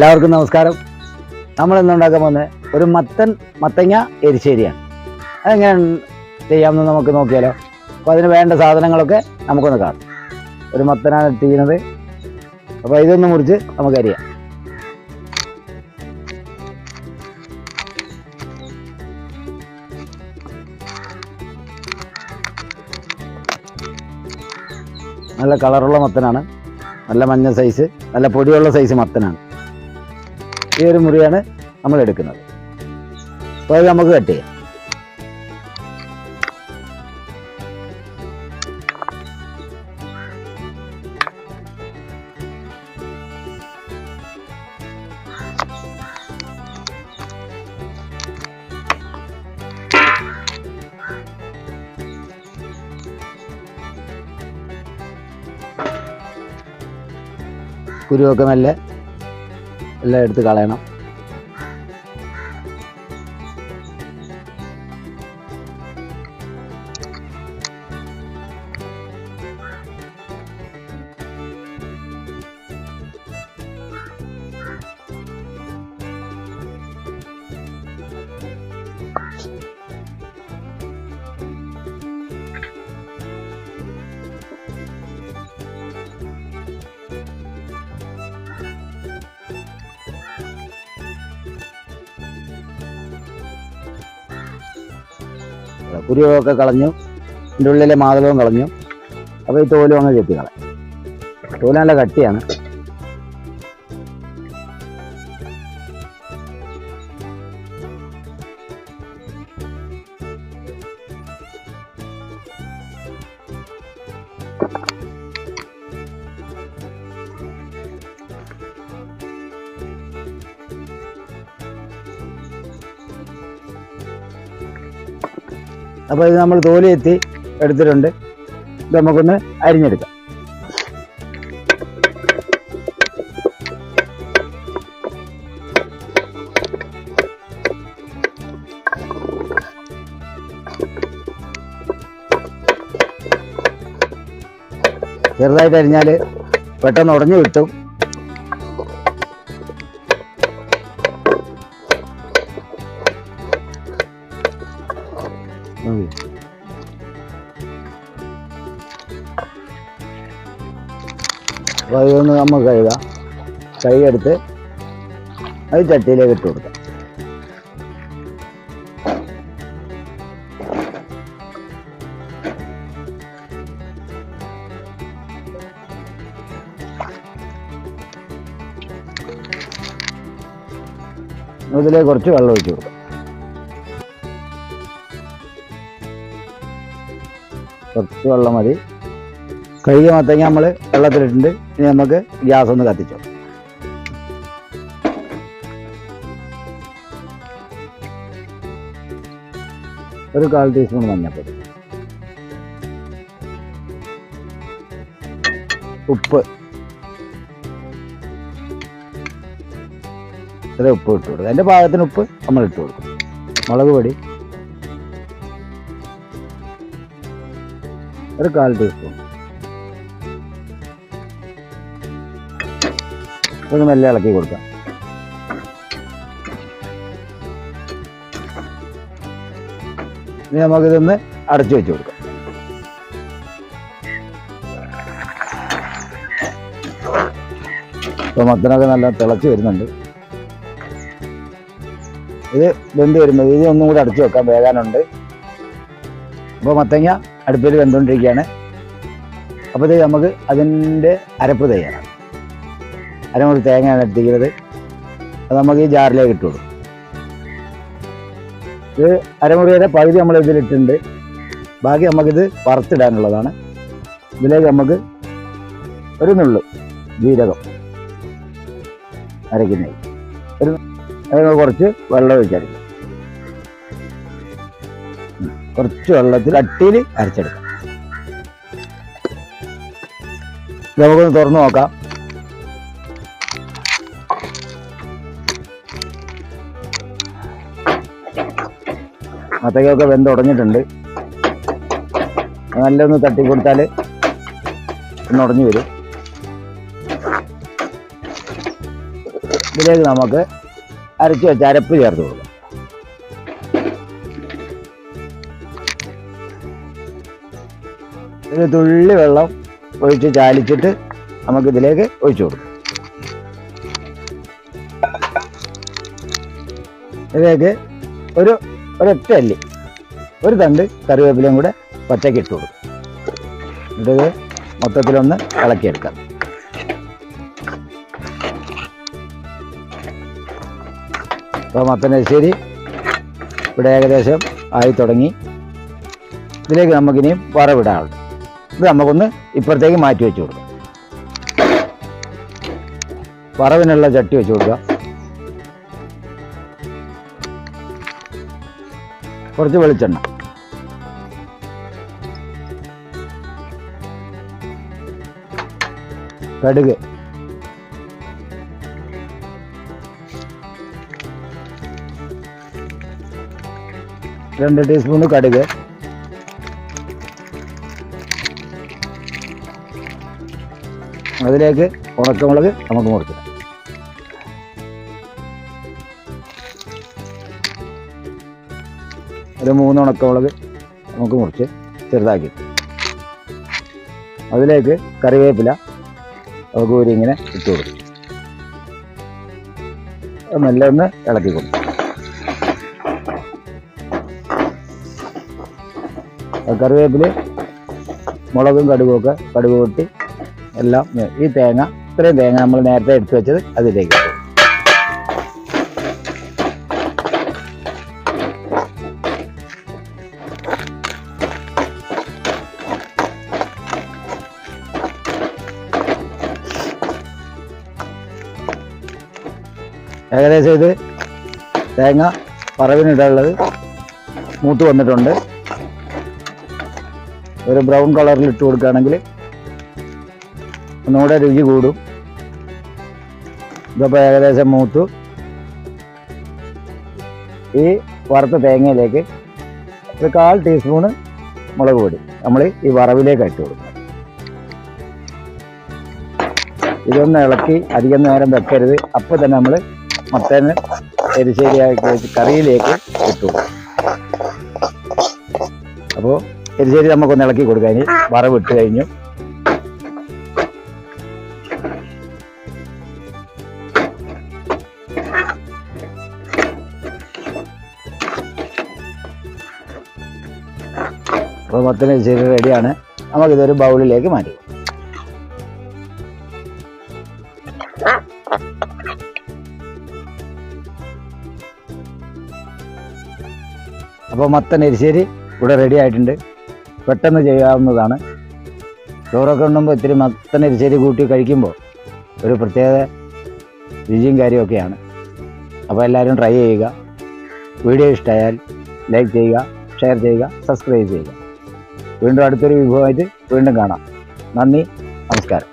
എല്ലാവർക്കും നമസ്കാരം. നമ്മൾ ഇന്ന് ഉണ്ടാക്കാൻ പോകുന്നത് ഒരു മത്തൻ മത്തങ്ങ എരിശ്ശേരിയാണ്. അതെങ്ങനെ ചെയ്യാമെന്ന് നമുക്ക് നോക്കിയാലോ. അപ്പോൾ അതിന് വേണ്ട സാധനങ്ങളൊക്കെ നമുക്കൊന്ന് കാണാം. ഒരു മത്തനാണ് ഇട്ടിരിക്കുന്നത്. അപ്പോൾ ഇതൊന്ന് മുറിച്ച് നമുക്ക് അരിയാം നല്ല കളറുള്ള മത്തനാണ്. നല്ല മഞ്ഞ സൈസ് നല്ല പൊടിയുള്ള സൈസ് മത്തനാണ്. ഈ ഒരു മുറിയാണ് നമ്മൾ എടുക്കുന്നത്. അപ്പോൾ അത് നമുക്ക് കട്ട് ചെയ്യാം. കുരുവൊക്കെ നല്ല എല്ലാം എടുത്ത് കളയണം കുരുവൊക്കെ കളഞ്ഞു ഇതിന്റെ ഉള്ളിലെ മാതളവും കളഞ്ഞു. അപ്പോൾ ഈ തോലും അങ്ങ് ചെത്തി കളയാം. തോൽ നല്ല കട്ടിയാണ്. അപ്പോൾ ഇത് നമ്മൾ തോലി എത്തി എടുത്തിട്ടുണ്ട്. ഇത് നമുക്കൊന്ന് അരിഞ്ഞെടുക്കാം. ചെറുതായിട്ട് അരിഞ്ഞാൽ പെട്ടെന്ന് ഉടഞ്ഞു കിട്ടും. ഉം. അപ്പോൾ അതൊന്ന് നമുക്ക് കഴുകാം. കഴുകിയെടുത്ത് അത് ചട്ടിയിലേക്ക് ഇട്ട് കൊടുക്കാം. ഇതിലേക്ക് കുറച്ച് വെള്ളം ഒഴിച്ച് കൊടുക്കാം. കുറച്ച് വെള്ളം മതി. കഴുകിയ മത്തങ്ങ നമ്മൾ വെള്ളത്തിലിട്ടുണ്ട് ഇനി നമുക്ക് ഗ്യാസ് ഒന്ന് കത്തിച്ചോ. ഒരു കാൽ ടീസ്പൂൺ മഞ്ഞൾപ്പൊടി. ഉപ്പ്. ഇത്ര ഉപ്പ് ഇട്ട് കൊടുക്കുക. എന്റെ പാകത്തിന് ഉപ്പ് നമ്മൾ ഇട്ട് കൊടുക്കും. മുളക് പൊടി. ഒരു കാൽ ടീസ്പൂൺ. ഒന്ന് മെല്ലെ ഇളക്കി കൊടുക്കാം. ഇനി നമുക്കിതൊന്ന് അടച്ചു വെച്ച് കൊടുക്കാം. ഇപ്പോൾ മത്തനൊക്കെ നല്ല തിളച്ച് വരുന്നുണ്ട്. ഇത് വെന്ത് വരുന്നത് ഇത് ഒന്നും കൂടി അടച്ചു വെക്കാം വേകാനുണ്ട്. അപ്പോൾ മത്തങ്ങ അടുപ്പിൽ വെന്തുകൊണ്ടിരിക്കുകയാണ്. അപ്പോൾ ഇത് നമുക്ക് അതിന്റെ അരപ്പ് തയ്യാറാണ് അരമുറി തേങ്ങയാണ് എടുത്തിരിക്കുന്നത്. അത് നമുക്ക് ഈ ജാറിലേക്ക് ഇട്ട് കൊടുക്കും. ഇത് അരമുറിയുടെ പകുതി നമ്മൾ ഇതിലിട്ടുണ്ട് ബാക്കി നമുക്കിത് വറുത്തിടാനുള്ളതാണ്. ഇതിലേക്ക് നമുക്ക് ഒരു നുള്ളു ജീരകം അരയ്ക്കുന്നത്. ഒരു കുറച്ച് വെള്ളം ഒഴിച്ചെടുക്കും. കുറച്ച് വെള്ളത്തിൽ കട്ടിയിൽ അരച്ചെടുക്കാം. നമുക്കൊന്ന് തുറന്നു നോക്കാം. മത്തക്കൊക്കെ വെന്ത് ഉടഞ്ഞിട്ടുണ്ട്. നല്ലൊന്ന് തട്ടി കൊടുത്താൽ ഒന്ന് ഉടഞ്ഞു വരും. ഇതിലേക്ക് നമുക്ക് അരച്ച് വെച്ച അരപ്പ് ചേർത്ത് കൊടുക്കാം. ഒരു തുള്ളി വെള്ളം ഒഴിച്ച് ചാലിച്ചിട്ട് നമുക്ക് ഇതിലേക്ക് ഒഴിച്ചു കൊടുക്കാം. ഇതിലേക്ക് ഒരു ഒരൊറ്റ അല്ലി ഒരു തണ്ട് കറിവേപ്പിലയും കൂടെ പച്ചക്ക് ഇട്ട് കൊടുക്കും. എന്നിട്ട് മൊത്തത്തിലൊന്ന് ഇളക്കിയെടുക്കാം. അപ്പോൾ മത്തനശ്ശേരി ഇവിടെ ഏകദേശം ആയി തുടങ്ങി. ഇതിലേക്ക് നമുക്കിനിയും വറവിടാനുണ്ട്. ഇത് നമുക്കൊന്ന് ഇപ്പുറത്തേക്ക് മാറ്റി വെച്ച് കൊടുക്കാം. വറവിനുള്ള ചട്ടി വെച്ച് കൊടുക്കുക കുറച്ച് വെളിച്ചെണ്ണ. കടുക്. രണ്ട് ടീസ്പൂണ് കടുക്. അതിലേക്ക് ഉണക്കമുളക് നമുക്ക് കൊടുക്കാം ഒരു മൂന്ന് ഉണക്കമുളക് നമുക്ക് മുറിച്ച് ചെറുതാക്കി. അതിലേക്ക് കറിവേപ്പില നമുക്ക് ഒരു ഇങ്ങനെ ഇട്ട് കൊടുക്കും. നല്ല ഒന്ന് ഇളക്കി കൊടുക്കും. കറിവേപ്പിൽ മുളകും കടുകുമൊക്കെ കടുക് പൊട്ടി എല്ലാം ഈ തേങ്ങ ഇത്രയും തേങ്ങ നമ്മൾ നേരത്തെ എടുത്തു വെച്ചത് അതിലേക്ക്. ഏകദേശം ഇത് തേങ്ങ പറവിനിടാനുള്ളത് മൂത്ത് വന്നിട്ടുണ്ട് ഒരു ബ്രൗൺ കളറിൽ ഇട്ട് കൊടുക്കുകയാണെങ്കിൽ ഒന്നുകൂടെ രുചി കൂടും. ഇതിപ്പോൾ ഏകദേശം മൂത്തു. ഈ വറുത്ത തേങ്ങയിലേക്ക് ഒരു കാൽ ടീസ്പൂണ് മുളക് പൊടി. നമ്മൾ ഈ വറവിലേക്ക് ഇട്ട് കൊടുക്കണം ഇതൊന്ന് ഇളക്കി അധികം നേരം വെക്കരുത്. അപ്പോൾ തന്നെ നമ്മൾ മത്തന് എരിശ്ശേരിയാക്കി വെച്ച് കറിയിലേക്ക് ഇട്ടു കൊടുക്കും. അപ്പോൾ എരിശ്ശേരി നമുക്കൊന്ന് ഇളക്കി കൊടുക്കാൻ വറവിട്ട് കഴിഞ്ഞു. അപ്പോൾ മൊത്തം എരിശ്ശേരി റെഡിയാണ്. നമുക്കിതൊരു ബൗളിലേക്ക് മാറ്റി. അപ്പോൾ മത്തൻ എരിശ്ശേരി ഇവിടെ റെഡി ആയിട്ടുണ്ട്. പെട്ടെന്ന് ചെയ്യാവുന്നതാണ്. ചോറൊക്കെ ഉണ്ടുമ്പോൾ ഇത്തിരി മത്തൻ എരിശ്ശേരി കൂട്ടി കഴിക്കുമ്പോൾ ഒരു പ്രത്യേക രുചിയും കാര്യമൊക്കെയാണ് അപ്പോൾ എല്ലാവരും ട്രൈ ചെയ്യുക. വീഡിയോ ഇഷ്ടമായാൽ ലൈക്ക് ചെയ്യുക ഷെയർ ചെയ്യുക സബ്സ്ക്രൈബ് ചെയ്യുക. വീണ്ടും അടുത്തൊരു വിഭവമായിട്ട് വീണ്ടും കാണാം. നന്ദി നമസ്കാരം.